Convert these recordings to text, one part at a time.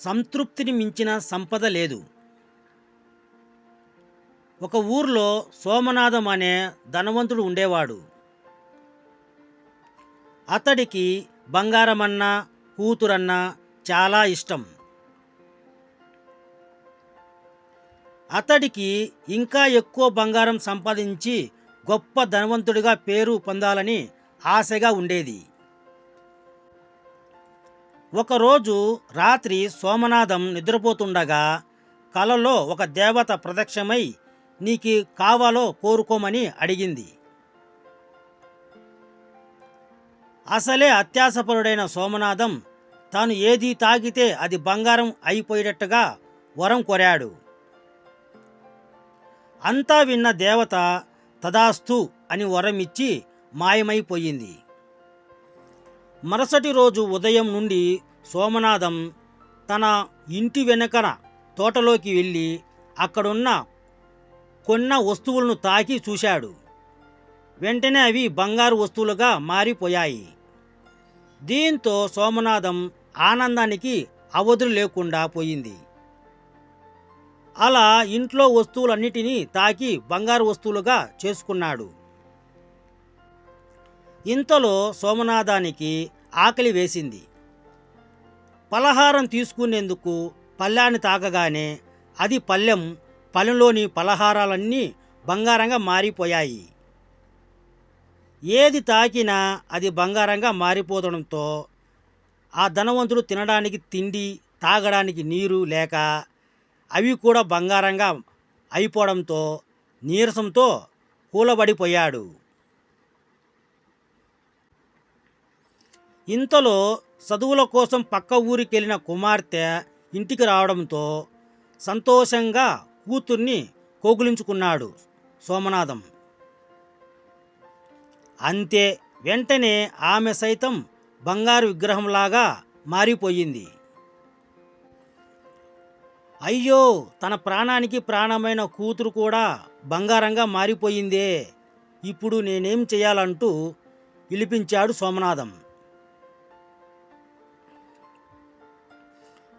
సంతృప్తిని మించిన సంపద లేదు. ఒక ఊర్లో సోమనాథం అనే ధనవంతుడు ఉండేవాడు. అతడికి బంగారమన్నా కూతురన్నా చాలా ఇష్టం. అతడికి ఇంకా ఎక్కువ బంగారం సంపాదించి గొప్ప ధనవంతుడిగా పేరు పొందాలని ఆశగా ఉండేది. ఒకరోజు రాత్రి సోమనాథం నిద్రపోతుండగా కలలో ఒక దేవత ప్రత్యక్షమై నీకు కావాలో కోరుకోమని అడిగింది. అసలే అత్యాసపరుడైన సోమనాథం తాను ఏది తాగితే అది బంగారం అయిపోయేటట్టుగా వరం కోరాడు. అంతా విన్న దేవత తదాస్తు అని వరం ఇచ్చి మాయమైపోయింది. మరుసటి రోజు ఉదయం నుండి సోమనాథం తన ఇంటి వెనకన తోటలోకి వెళ్ళి అక్కడున్న కొన్న వస్తువులను తాకి చూశాడు. వెంటనే అవి బంగారు వస్తువులుగా మారిపోయాయి. దీంతో సోమనాథం ఆనందానికి అవధులు లేకుండా పోయింది. అలా ఇంట్లో వస్తువులన్నిటినీ తాకి బంగారు వస్తువులుగా చేసుకున్నాడు. ఇంతలో సోమనాథానికి ఆకలి వేసింది. పలహారం తీసుకునేందుకు పళ్ళాన్ని తాకగానే అది పళ్ళెం పళ్ళెంలోని పలహారాలన్నీ బంగారంగా మారిపోయాయి. ఏది తాకినా అది బంగారంగా మారిపోవడంతో ఆ ధనవంతుడు తినడానికి తిండి తాగడానికి నీరు లేక అవి కూడా బంగారంగా అయిపోవడంతో నీరసంతో కూలబడిపోయాడు. ఇంతలో చదువుల కోసం పక్క ఊరికి వెళ్ళిన కుమార్తె ఇంటికి రావడంతో సంతోషంగా కూతుర్ని కోగులించుకున్నాడు సోమనాథం. అంతే వెంటనే ఆమె సైతం బంగారు విగ్రహంలాగా మారిపోయింది. అయ్యో తన ప్రాణానికి ప్రాణమైన కూతురు కూడా బంగారంగా మారిపోయిందే. ఇప్పుడు నేనేం చేయాలంటూ పిలిపించాడు సోమనాథం.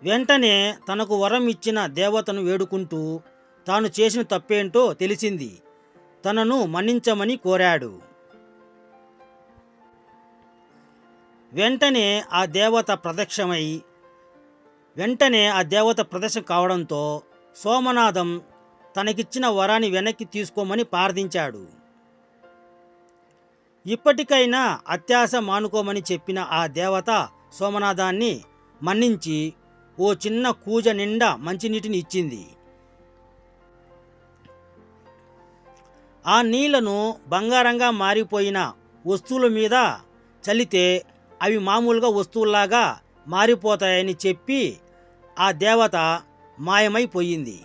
వెంటనే తనకు వరం ఇచ్చిన దేవతను వేడుకుంటూ తాను చేసిన తప్పేంటో తెలిసింది. తనను మన్నించమని కోరాడు. వెంటనే ఆ దేవత ప్రత్యక్షమై వెంటనే ఆ దేవత ప్రదర్శన కావడంతో సోమనాథం తనకిచ్చిన వరాన్ని వెనక్కి తీసుకోమని ప్రార్థించాడు. ఇప్పటికైనా అత్యాశ మానుకోమని చెప్పిన ఆ దేవత సోమనాథాన్ని మన్నించి ఓ చిన్న కూజ నిండా మంచినీటిని ఇచ్చింది. ఆ నీళ్ళను బంగారంగా మారిపోయిన వస్తువుల మీద చల్లితే అవి మామూలుగా వస్తువుల్లాగా మారిపోతాయని చెప్పి ఆ దేవత మాయమైపోయింది.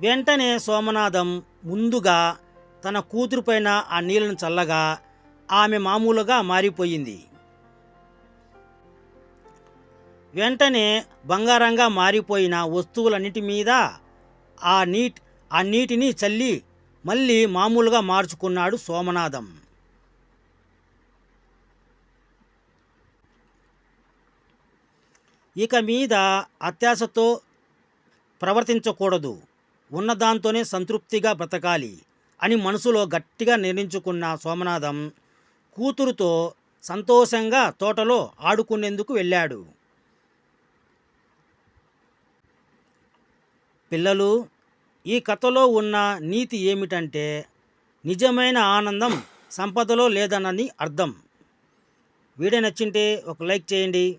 వెంటనే సోమనాథం ముందుగా తన కూతురుపైన ఆ నీళ్ళను చల్లగా ఆమె మామూలుగా మారిపోయింది. వెంటనే బంగారంగా మారిపోయిన వస్తువులన్నిటి మీద ఆ నీట్ ఆ నీటిని చల్లి మళ్ళీ మామూలుగా మార్చుకున్నాడు సోమనాథం. ఇక మీద అత్యాశతో ప్రవర్తించకూడదు. ఉన్నదాంతోనే సంతృప్తిగా బ్రతకాలి అని మనసులో గట్టిగా నిర్ణయించుకున్న సోమనాథం కూతురుతో సంతోషంగా తోటలో ఆడుకునేందుకు వెళ్ళాడు. పిల్లలు ఈ కథలో ఉన్న నీతి ఏమిటంటే నిజమైన ఆనందం సంపదలో లేదన్నది అర్థం. వీడియో నచ్చింటే ఒక లైక్ చేయండి.